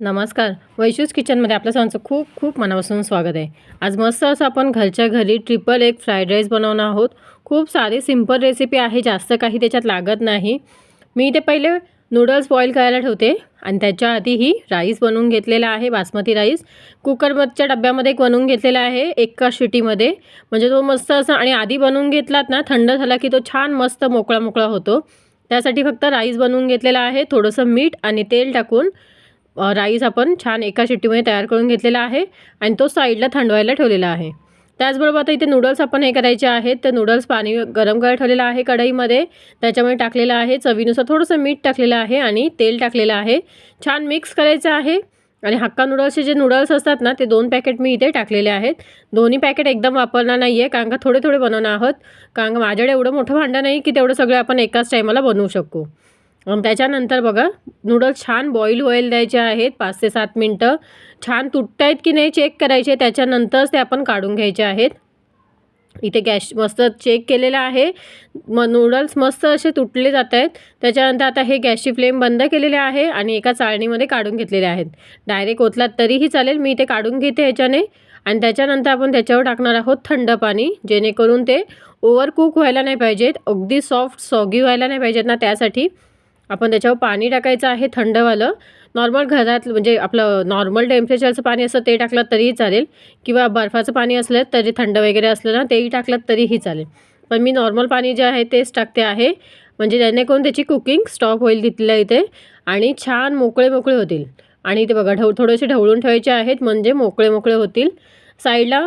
नमस्कार. वैशूज किचनमध्ये आपल्या सर्वांचं खूप खूप मनापासून स्वागत आहे. आज मस्त असं आपण घरच्या घरी ट्रिपल एक फ्राईड राईस बनवणार आहोत. खूप सारी सिंपल रेसिपी आहे जास्त काही त्याच्यात लागत नाही. मी इथे पहिले नूडल्स बॉईल करायला ठेवते आणि त्याच्या आधीही राईस बनवून घेतलेला आहे बासमती राईस. कुकरच्या डब्यामध्ये एक बनवून घेतलेला आहे एका शिटीमध्ये. म्हणजे तो मस्त असा आणि आधी बनवून घेतलात ना थंड झाला की तो छान मस्त मोकळा मोकळा होतो. त्यासाठी फक्त राईस बनवून घेतलेला आहे थोडंसं मीठ आणि तेल टाकून. राईस आपण छान एका शिट्टीमध्ये तयार करून घेतलेला आहे आणि तो साईडला थंडवायला ठेवलेला आहे. त्याचबरोबर आता इथे नूडल्स आपण हे करायचे आहेत. तर नूडल्स पाणी गरम करायला ठेवलेलं आहे कढईमध्ये. त्याच्यामध्ये टाकलेलं आहे चवीनुसार थोडंसं मीठ टाकलेलं आहे आणि तेल टाकलेलं आहे. छान मिक्स करायचं आहे आणि हक्का नूडल्सचे जे नूडल्स असतात ना ते दोन पॅकेट मी इथे टाकलेले आहेत. दोन्ही पॅकेट एकदम वापरणार नाही आहे कारण का थोडे थोडे बनवणार आहोत. कारण का माझ्याकडे एवढं मोठं भांडं नाही की तेवढं सगळं आपण एकाच टायमाला बनवू शकू. त्याच्यानंतर बघा नूडल्स छान बॉईल व्हायला द्यायचे आहेत पाच ते सात मिनटं. छान तुटत आहेत की नाही चेक करायचे त्याच्यानंतरच ते आपण काढून घ्यायचे आहेत. इथे गॅस मस्त चेक केलेलं आहे. मग नूडल्स मस्त असे तुटले जात आहेत. त्याच्यानंतर आता हे गॅसची फ्लेम बंद केलेले आहे आणि एका चाळणीमध्ये काढून घेतलेले आहेत. डायरेक्ट ओतलात तरीही चालेल मी इथे काढून घेते ह्याच्याने. आणि त्याच्यानंतर आपण त्याच्यावर टाकणार आहोत थंड पाणी जेणेकरून ते ओव्हर कुक व्हायला नाही पाहिजेत अगदी सॉफ्ट सॉगी व्हायला नाही पाहिजेत ना त्यासाठी. आपण त्याच्यावर पाणी टाकायचं आहे थंडवालं. नॉर्मल घरात म्हणजे आपलं नॉर्मल टेम्परेचरचं पाणी असतं ते टाकलं तरीही चालेल. किंवा बर्फाचं पाणी असलं तरी थंड वगैरे असलं ना तेही टाकलं तरीही चालेल. पण मी नॉर्मल पाणी जे आहे तेच टाकते आहे. म्हणजे जेणेकरून त्याची कुकिंग स्टॉप होईल तिथल्या इथे. आणि छान मोकळे मोकळे होतील. आणि इथे बघा ढव थोडेसे ढवळून ठेवायचे आहेत म्हणजे मोकळे मोकळे होतील. साईडला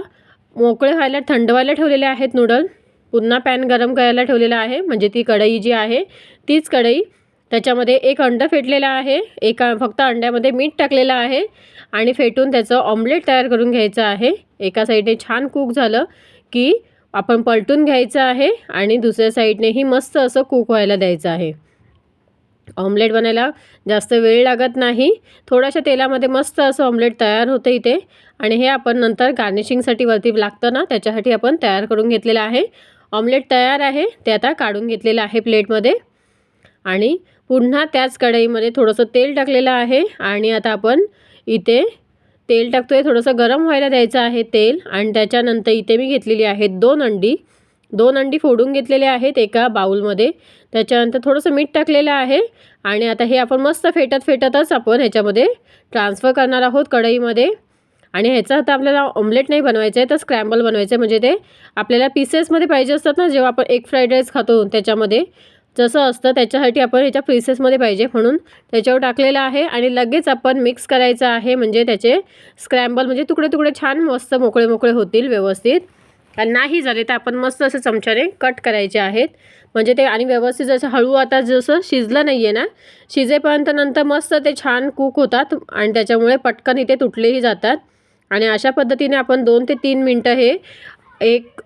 मोकळे व्हायला थंड व्हायला ठेवलेले आहेत नूडल पुन्हा पॅन गरम करायला ठेवलेला आहे. म्हणजे ती कढई जी आहे तीच कढई त्याच्यामध्ये एक अंडं फेटलेलं आहे एका फक्त अंड्यामध्ये मीठ टाकलेलं आहे आणि फेटून त्याचं ऑमलेट तयार करून घ्यायचं आहे. एका साईडने छान कुक झालं की आपण पलटून घ्यायचं आहे आणि दुसऱ्या साईडनेही मस्त असं कुक व्हायला द्यायचं आहे. ऑमलेट बनायला जास्त वेळ लागत नाही. थोड्याशा तेलामध्ये मस्त असं ऑमलेट तयार होतं इथे आणि हे आपण नंतर गार्निशिंगसाठी वरती लागतं ना त्याच्यासाठी आपण तयार करून घेतलेलं आहे. ऑमलेट तयार आहे ते आता काढून घेतलेलं आहे प्लेटमध्ये आणि पुन्हा त्याच कढईमध्ये थोडंसं तेल टाकलेलं आहे आणि आता आपण इथे तेल टाकतो आहे थोडंसं गरम व्हायला द्यायचं आहे तेल आणि त्याच्यानंतर इथे मी घेतलेली आहेत दोन अंडी. दोन अंडी फोडून घेतलेले आहेत एका बाऊलमध्ये त्याच्यानंतर थोडंसं मीठ टाकलेलं आहे आणि आता हे आपण मस्त फेटत फेटतच आपण ह्याच्यामध्ये ट्रान्सफर करणार आहोत कढईमध्ये. आणि ह्याचं आता आपल्याला ऑमलेट नाही बनवायचं आहे तर स्क्रॅम्बल बनवायचं आहे. म्हणजे ते आपल्याला पीसेसमध्ये पाहिजे असतात ना जेव्हा आपण एक फ्राईड राईस खातो त्याच्यामध्ये. जसं असतं त्याच्यासाठी आपण ह्याच्या पीसेसमध्ये पाहिजे म्हणून त्याच्यावर टाकलेलं आहे आणि लगेच आपण मिक्स करायचं आहे म्हणजे त्याचे स्क्रॅम्बल म्हणजे तुकडे तुकडे छान मस्त मोकळे मोकळे होतील व्यवस्थित. आणि नाही झाले तर आपण मस्त असं चमच्याने कट करायचे आहेत. म्हणजे ते आणि व्यवस्थित जसं हळू आता जसं शिजलं नाही आहे ना शिजेपर्यंत नंतर मस्त ते छान कुक होतात आणि त्याच्यामुळे पटकन इथे तुटलेही जातात. आणि अशा पद्धतीने आपण दोन ते तीन मिनटं हे एक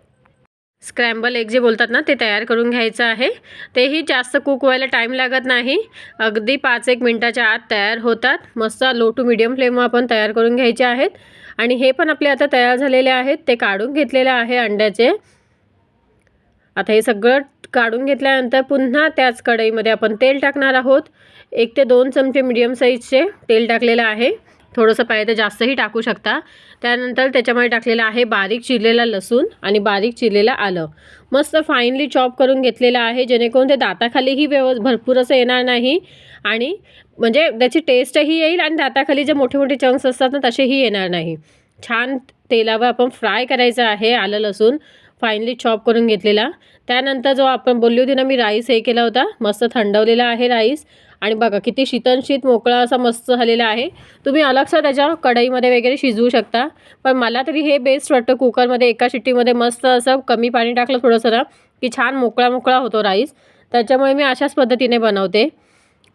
स्क्रॅम्बल एग जे बोलतात ना ते तयार करून घ्यायचं आहे. तेही जास्त कुक व्हायला टाईम लागत नाही. अगदी पाच एक मिनटाच्या आत तयार होतात. मस्त लो टू मिडियम फ्लेम आपण तयार करून घ्यायचे आहेत. आणि हे पण आपले आता तयार झालेले आहेत. ते काढून घेतलेले आहे अंड्याचे. आता हे सगळं काढून घेतल्यानंतर पुन्हा त्याच कढईमध्ये आपण तेल टाकणार आहोत. एक ते दोन चमचे मिडियम साईजचे तेल टाकलेलं आहे. थोडंसं पाहिजे तर जास्तही टाकू शकता. त्यानंतर त्याच्यामध्ये टाकलेलं आहे बारीक चिरलेला लसूण आणि बारीक चिरलेलं आलं. मस्त फाईनली चॉप करून घेतलेलं आहे जेणेकरून ते दाताखालीही व्यव भरपूर असं येणार नाही आणि म्हणजे त्याची टेस्टही येईल आणि दाताखाली जे मोठे मोठे चंक्स असतात ना तसेही येणार नाही. छान तेलावर आपण फ्राय करायचं आहे आलं लसूण. फायनली चॉप करून घेतलेला. त्यानंतर जो आपण बोलली होती ना मी राईस हे केला होता. मस्त थंडवलेला आहे राईस आणि बघा किती शीतनशीत मोकळा असा मस्त झालेला आहे. तुम्ही अलगसा त्याच्या कढईमध्ये वगैरे शिजवू शकता. पण मला तरी हे बेस्ट वाटतं कुकरमध्ये एका शिट्टीमध्ये मस्त असं कमी पाणी टाकलं थोडंसं ना की छान मोकळा मोकळा होतो राईस त्याच्यामुळे मी अशाच पद्धतीने बनवते.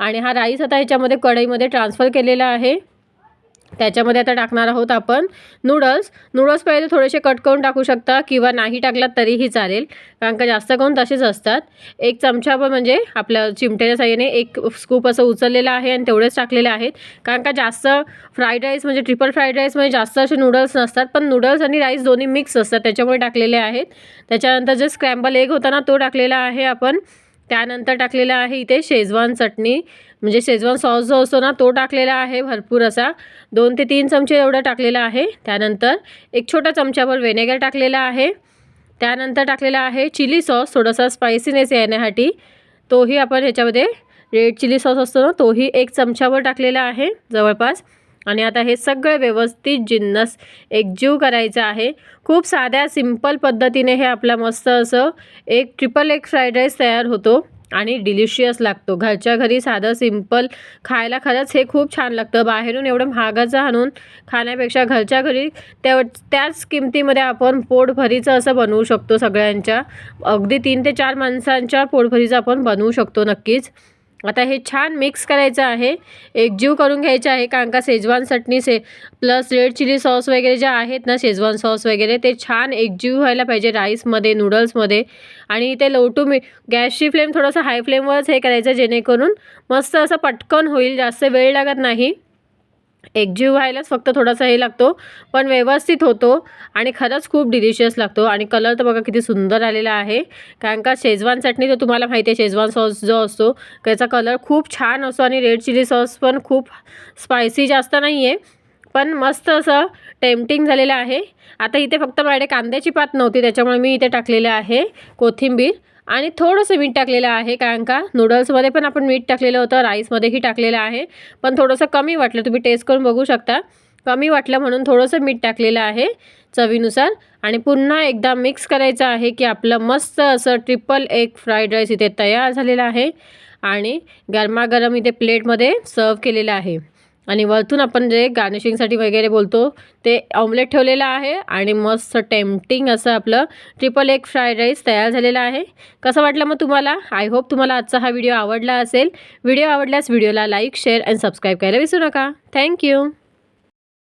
आणि हा राईस आता ह्याच्यामध्ये कढईमध्ये ट्रान्सफर केलेला आहे. त्याच्यामध्ये आता टाकणार आहोत आपण नूडल्स नूडल्स पहिले थोडेसे कट करून टाकू शकता किंवा नाही टाकलात तरीही चालेल. कारण का जास्त करून तसेच असतात. एक चमचा पण म्हणजे आपल्या चिमट्याच्या साह्याने एक स्कूप असं उचललेलं आहे आणि तेवढेच टाकलेले आहेत. कारण का जास्त फ्राईड राईस म्हणजे ट्रिपल फ्राईड राईसमध्ये जास्त असे नूडल्स नसतात. पण नूडल्स आणि राईस दोन्ही मिक्स असतात. त्याच्यामुळे टाकलेले आहेत. त्याच्यानंतर जे स्क्रॅम्बल एग होता ना तो टाकलेला आहे आपण. त्यानंतर टाकलेला आहे इथे शेजवान चटणी. म्हणजे शेजवान सॉस जो असतो ना तो टाकलेला आहे भरपूर असा. दोन ते तीन चमचे एवढं टाकलेला आहे. त्यानंतर एक छोटा चमच्यावर व्हेनेगर टाकलेला आहे. त्यानंतर टाकलेला आहे चिली सॉस थोडासा स्पायसीनेस येण्यासाठी. तोही आपण ह्याच्यामध्ये रेड चिली सॉस असतो ना तोही एक चमच्यावर टाकलेला आहे जवळपास. आणि आता हे सगळं व्यवस्थित जिन्नस एकजीव करायचं आहे. खूप साध्या सिंपल पद्धतीने हे आपला मस्त असं एक ट्रिपल एग फ्राईड राईस तयार होतो. आणि डिलिशियस लागतो. घरच्या घरी साधं सिंपल खायला खरंच हे खूप छान लागतं. बाहेरून एवढं महागाचं आणून खाण्यापेक्षा घरच्या घरी त्या त्याच किमतीमध्ये आपण पोटभरीचं असं बनवू शकतो सगळ्यांच्या. अगदी तीन ते चार माणसांच्या पोटभरीचं आपण बनवू शकतो नक्कीच. आता हे छान मिक्स करायचं आहे. एकजीव करून घ्यायचं आहे कारण का शेजवान चटणी से प्लस रेड चिली सॉस वगैरे जे आहेत ना शेजवान सॉस वगैरे ते छान एकजीव व्हायला पाहिजे राईसमध्ये नूडल्समध्ये आणि ते लो टू मी गॅसची फ्लेम थोडंसं हाय फ्लेमवरच हे करायचं जेणेकरून मस्त असं पटकन होईल जास्त वेळ लागत नाही. एकजीव व्हायलाच फक्त थोडासा हे लागतो पण व्यवस्थित होतो आणि खरंच खूप डिलिशियस लागतो. आणि कलर तर बघा किती सुंदर आलेला आहे. कारण का शेजवान चटणी तर तुम्हाला माहिती आहे शेजवान सॉस जो असतो त्याचा कलर खूप छान असतो आणि रेड चिली सॉस पण खूप स्पायसी जास्त नाही आहे पण मस्त असं टेम्पटिंग झालेलं आहे. आता इथे फक्त माझ्याकडे कांद्याची पात नव्हती त्याच्यामुळे मी इथे टाकलेलं आहे कोथिंबीर. आणि थोडंसं मीठ टाकलेलं आहे कारण का नूडल्समध्ये पण आपण मीठ टाकलेलं होतं राईसमध्येही टाकलेलं आहे पण थोडंसं कमी वाटलं. तुम्ही टेस्ट करून बघू शकता. कमी वाटलं म्हणून थोडंसं मीठ टाकलेलं आहे चवीनुसार. आणि पुन्हा एकदा मिक्स करायचं आहे की आपलं मस्त असं ट्रिपल एग फ्राईड राईस इथे तयार झालेलं आहे. आणि गरमागरम इथे प्लेटमध्ये सर्व केलेलं आहे. आणि वरतून आपण जे गार्निशिंगसाठी वगैरे बोलतो ते ऑमलेट ठेवलेलं आहे आणि मस्त टेम्पटिंग असं आपलं ट्रिपल एग फ्राईड राईस तयार झालेला आहे. कसं वाटलं मग तुम्हाला? आय होप तुम्हाला आजचा हा व्हिडिओ आवडला असेल. व्हिडिओ आवडल्यास व्हिडिओला लाईक शेअर अँड सबस्क्राईब करायला विसरू नका. थँक्यू